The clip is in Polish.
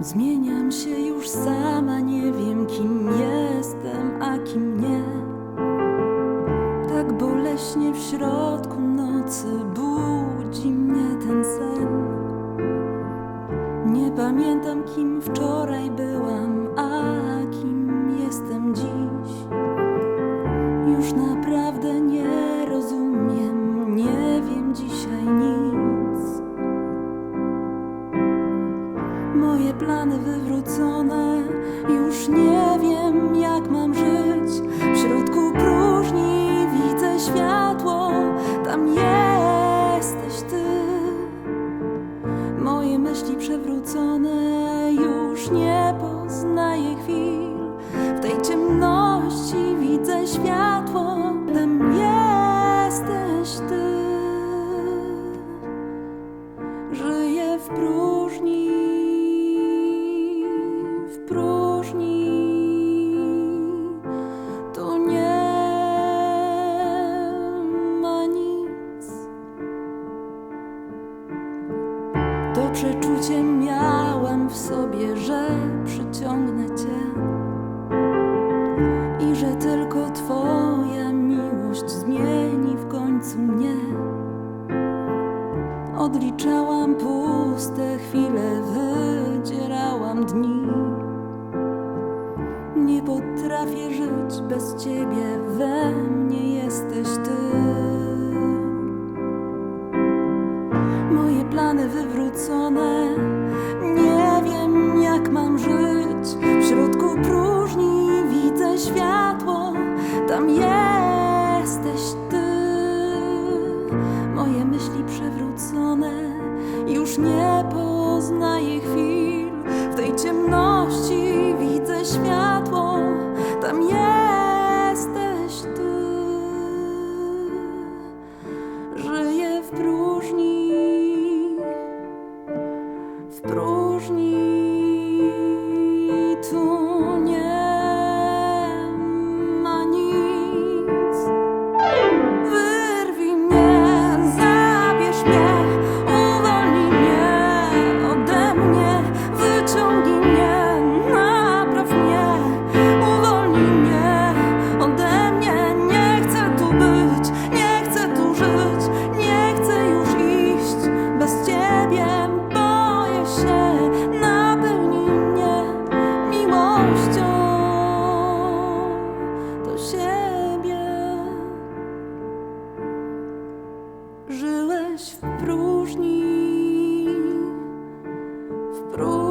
Zmieniam się już sama, nie wiem kim jestem, a kim nie. Tak boleśnie w środku nocy budzi mnie ten sen. Nie pamiętam kim wczoraj byłam, Moje plany wywrócone, już nie wiem jak mam żyć. W środku próżni widzę światło, tam jesteś ty. Moje myśli przewrócone, już nie poznaję chwil. W tej ciemności widzę światło, To przeczucie miałam w sobie, że przyciągnę cię i że tylko Twoja miłość zmieni w końcu mnie. Odliczałam puste chwile, wydzierałam dni. Nie potrafię żyć bez ciebie, Plany wywrócone, nie wiem jak mam żyć. W środku próżni widzę światło, tam jesteś ty. Moje myśli przewrócone, już nie poznaję chwil. W tej ciemności widzę światło, w Żyłeś w próżni, w próżni.